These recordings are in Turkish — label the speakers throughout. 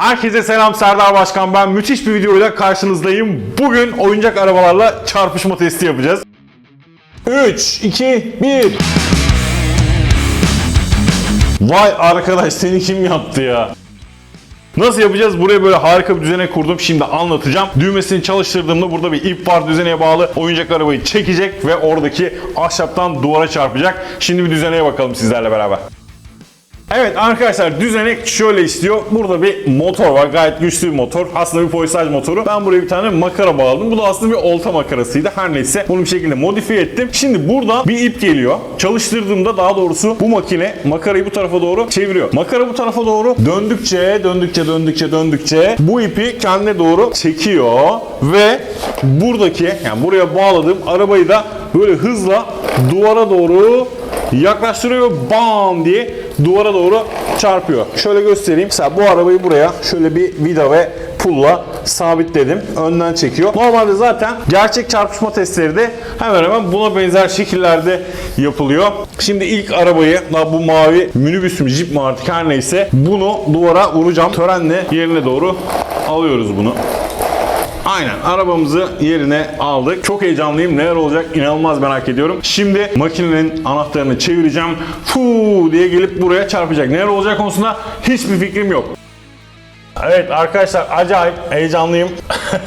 Speaker 1: Herkese selam Serdar Başkan ben müthiş bir videoyla karşınızdayım. Bugün oyuncak arabalarla çarpışma testi yapacağız. 3, 2, 1. Vay arkadaş seni kim yaptı ya? Nasıl yapacağız? Buraya böyle harika bir düzene kurdum. Şimdi anlatacağım. Düğmesini çalıştırdığımda burada bir ip var düzeneye bağlı. Oyuncak arabayı çekecek ve oradaki ahşaptan duvara çarpacak. Şimdi bir düzeneye bakalım sizlerle beraber. Evet arkadaşlar düzenek şöyle istiyor. Burada bir motor var. Gayet güçlü bir motor. Aslında bir polisaj motoru. Ben buraya bir tane makara bağladım. Bu da aslında bir olta makarasıydı. Her neyse bunu bir şekilde modifiye ettim. Şimdi burada bir ip geliyor. Çalıştırdığımda daha doğrusu bu makine makarayı bu tarafa doğru çeviriyor. Makara bu tarafa doğru döndükçe, döndükçe, döndükçe, döndükçe bu ipi kendine doğru çekiyor ve buradaki yani buraya bağladığım arabayı da böyle hızla duvara doğru yaklaştırıyor bam diye duvara doğru çarpıyor. Şöyle göstereyim. Mesela bu arabayı buraya şöyle bir vida ve pulla sabitledim. Önden çekiyor. Normalde zaten gerçek çarpışma testleri de hemen hemen buna benzer şekillerde yapılıyor. Şimdi ilk arabayı bu mavi minibüs mü jip mi artık her neyse bunu duvara vuracağım. Törenle yerine doğru alıyoruz bunu. Aynen arabamızı yerine aldık. Çok heyecanlıyım. Neler olacak inanılmaz merak ediyorum. Şimdi makinenin anahtarını çevireceğim. Fuu diye gelip buraya çarpacak. Neler olacak konusunda hiçbir fikrim yok. Evet arkadaşlar acayip heyecanlıyım.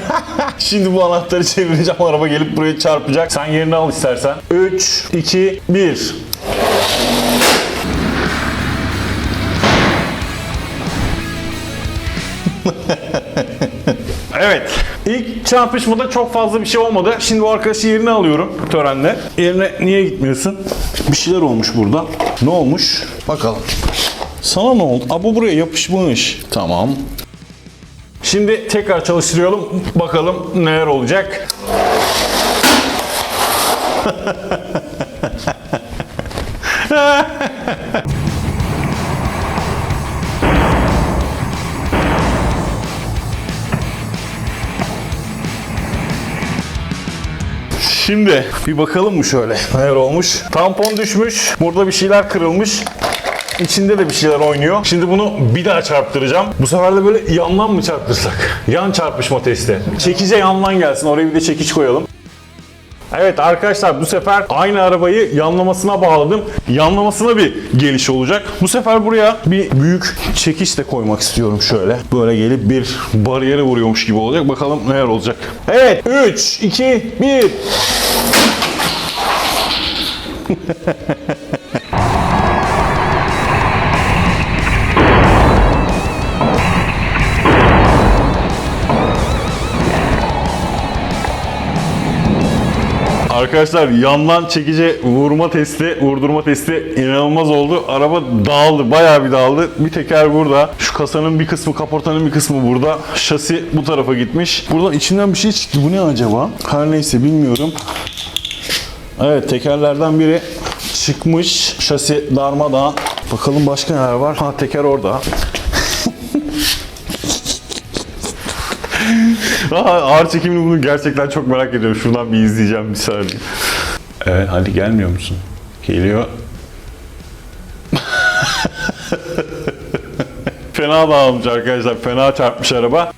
Speaker 1: Şimdi bu anahtarı çevireceğim. Araba gelip buraya çarpacak. Sen yerini al istersen. 3, 2, 1. Evet. İlk çarpışmada çok fazla bir şey olmadı. Şimdi bu arkadaşı yerine alıyorum törenle. Yerine niye gitmiyorsun? Bir şeyler olmuş burada. Ne olmuş? Bakalım. Sana ne oldu? Aa, bu buraya yapışmış. Tamam. Şimdi tekrar çalıştıralım. Bakalım neler olacak. Şimdi bir bakalım mı şöyle neler olmuş. Tampon düşmüş. Burada bir şeyler kırılmış. İçinde de bir şeyler oynuyor. Şimdi bunu bir daha çarptıracağım. Bu sefer de böyle yandan mı çarptırsak? Yan çarpışma testi. Çekice yandan gelsin. Oraya bir de çekiç koyalım. Evet arkadaşlar bu sefer aynı arabayı yanlamasına bağladım. Yanlamasına bir geliş olacak. Bu sefer buraya bir büyük çekiç de koymak istiyorum şöyle. Böyle gelip bir bariyere vuruyormuş gibi olacak. Bakalım neler olacak. Evet 3, 2, 1. Arkadaşlar yandan çekici vurma testi, vurdurma testi inanılmaz oldu. Araba dağıldı, bayağı bir dağıldı. Bir teker burada. Şu kasanın bir kısmı, kaportanın bir kısmı burada. Şasi bu tarafa gitmiş. Buradan içinden bir şey çıktı. Bu ne acaba? Her neyse bilmiyorum. Evet tekerlerden biri çıkmış. Şasi darmadağın. Bakalım başka neler var? Ha teker orada. Aa, ağır çekimini bunu gerçekten çok merak ediyorum. Şuradan bir izleyeceğim bir saniye. Evet hadi gelmiyor musun? Geliyor. fena dağılmış arkadaşlar. Fena çarpmış araba.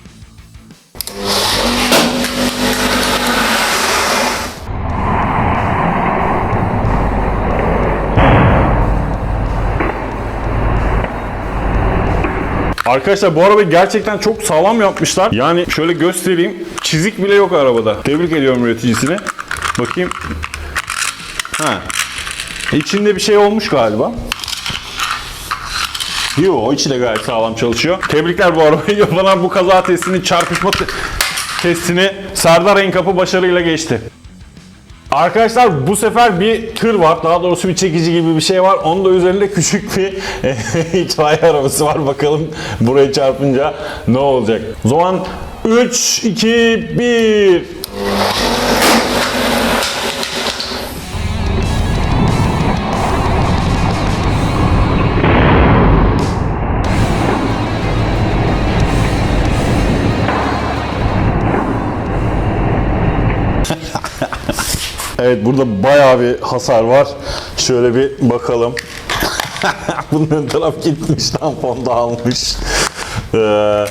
Speaker 1: Arkadaşlar bu arabayı gerçekten çok sağlam yapmışlar. Yani şöyle göstereyim. Çizik bile yok arabada. Tebrik ediyorum üreticisine. Bakayım. Ha. İçinde bir şey olmuş galiba. Yo, içi de gayet sağlam çalışıyor. Tebrikler bu arabayı yapana bu kaza testini, çarpışma te- testini Serdar Enkapı başarıyla geçti. Arkadaşlar bu sefer bir tır var. Daha doğrusu bir çekici gibi bir şey var. Onun da üzerinde küçük bir itfaiye arabası var. Bakalım buraya çarpınca ne olacak. O zaman 3, 2, 1. Evet burada bayağı bir hasar var. Şöyle bir bakalım. Bunun ön taraf gitmiş, tampon dağılmış. Ee,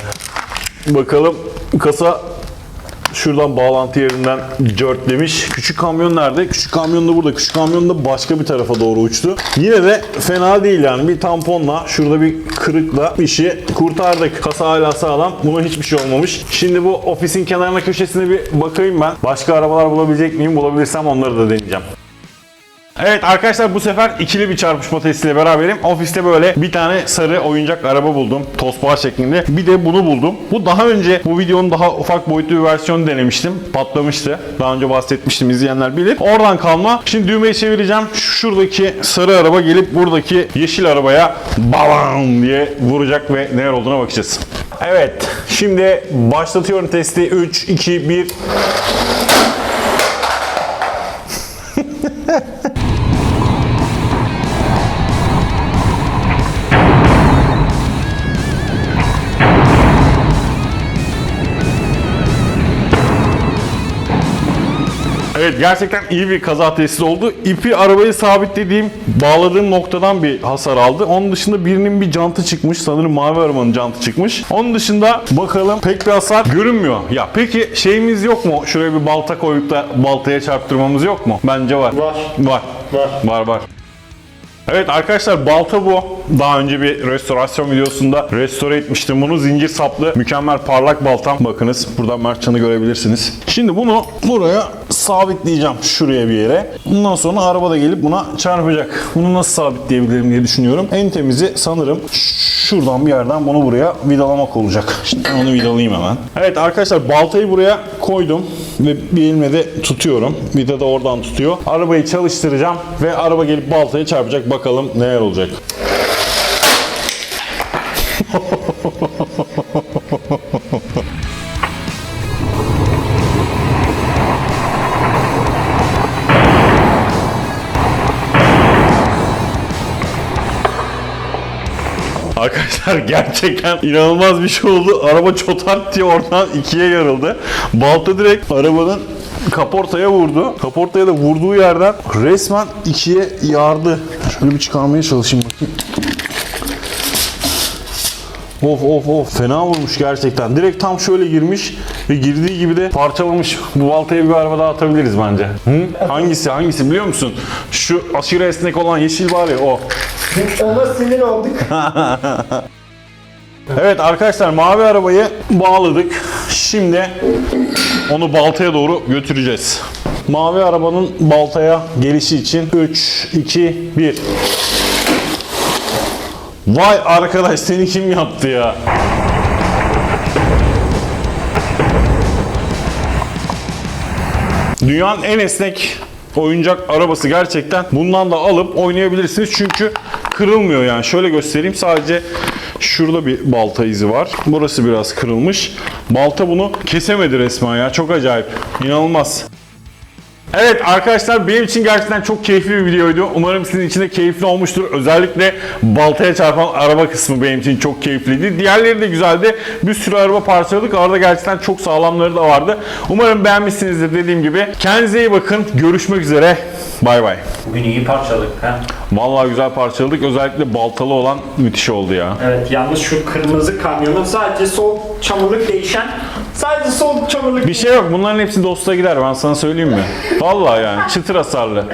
Speaker 1: bakalım kasa şuradan bağlantı yerinden cört demiş. Küçük kamyon nerede? Küçük kamyon da burada. Küçük kamyon da başka bir tarafa doğru uçtu. Yine de fena değil yani. Bir tamponla, şurada bir kırıkla işi kurtardık. Kasa hala sağlam. Buna hiçbir şey olmamış. Şimdi bu ofisin kenarına köşesine bir bakayım ben. Başka arabalar bulabilecek miyim? Bulabilirsem onları da deneyeceğim. Evet arkadaşlar bu sefer ikili bir çarpışma testiyle beraberim. Ofiste böyle bir tane sarı oyuncak araba buldum. Tosbağa şeklinde. Bir de bunu buldum. Bu daha önce bu videonun daha ufak boyutlu bir versiyonu denemiştim. Patlamıştı. Daha önce bahsetmiştim izleyenler bilir. Oradan kalma. Şimdi düğmeyi çevireceğim. Şuradaki sarı araba gelip buradaki yeşil arabaya balam diye vuracak ve neler olduğuna bakacağız. Evet. Şimdi başlatıyorum testi. 3, 2, 1. Evet gerçekten iyi bir kaza testi oldu. İpi arabayı sabitlediğim, bağladığım noktadan bir hasar aldı. Onun dışında birinin bir jantı çıkmış. Sanırım mavi arabanın jantı çıkmış. Onun dışında bakalım pek bir hasar görünmüyor. Ya peki şeyimiz yok mu? Şuraya bir balta koyup da baltaya çarptırmamız yok mu? Bence var.
Speaker 2: Var.
Speaker 1: Var.
Speaker 2: Var.
Speaker 1: Var var. Evet arkadaşlar balta bu. Daha önce bir restorasyon videosunda restore etmiştim bunu. Zincir saplı mükemmel parlak baltam. Bakınız buradan Mertcan'ı görebilirsiniz. Şimdi bunu buraya sabitleyeceğim şuraya bir yere. Bundan sonra araba da gelip buna çarpacak. Bunu nasıl sabitleyebilirim diye düşünüyorum. En temizi sanırım şuradan bir yerden bunu buraya vidalamak olacak. Şimdi onu vidalayayım hemen. Evet arkadaşlar baltayı buraya koydum ve bir elimle de tutuyorum. Vida da oradan tutuyor. Arabayı çalıştıracağım ve araba gelip baltaya çarpacak. Bakalım neler olacak. Arkadaşlar gerçekten inanılmaz bir şey oldu. Araba çotart diye oradan ikiye yarıldı. Balta direkt arabanın kaportaya vurdu. Kaportaya da vurduğu yerden resmen ikiye yardı. Şöyle bir çıkarmaya çalışayım bakayım. Of of of fena vurmuş gerçekten. Direkt tam şöyle girmiş ve girdiği gibi de parçalamış. Bu baltaya bir araba daha atabiliriz bence. Hı? Hangisi hangisi biliyor musun? Şu aşırı esnek olan yeşil var ya o.
Speaker 2: Ona sinir olduk.
Speaker 1: Evet arkadaşlar mavi arabayı bağladık. Şimdi onu baltaya doğru götüreceğiz. Mavi arabanın baltaya gelişi için 3, 2, 1. Vay arkadaş seni kim yaptı ya? Dünyanın en esnek oyuncak arabası gerçekten. Bundan da alıp oynayabilirsiniz çünkü kırılmıyor yani. Şöyle göstereyim sadece şurada bir balta izi var. Burası biraz kırılmış. Balta bunu kesemedi resmen ya. Çok acayip. İnanılmaz. Evet arkadaşlar benim için gerçekten çok keyifli bir videoydu. Umarım sizin için de keyifli olmuştur. Özellikle baltaya çarpan araba kısmı benim için çok keyifliydi. Diğerleri de güzeldi. Bir sürü araba parçaladık. Arada gerçekten çok sağlamları da vardı. Umarım beğenmişsinizdir dediğim gibi. Kendinize iyi bakın. Görüşmek üzere. Bay bay.
Speaker 3: Bugün iyi parçaladık ha.
Speaker 1: Vallahi güzel parçaladık. Özellikle baltalı olan müthiş oldu ya.
Speaker 3: Evet yalnız şu kırmızı kamyonun sadece sol çamurluk değişen sadece sol çamurluk
Speaker 1: Bir şey yok. Bunların hepsi dosta gider. Ben sana söyleyeyim mi? Vallahi yani. Çıtır hasarlı.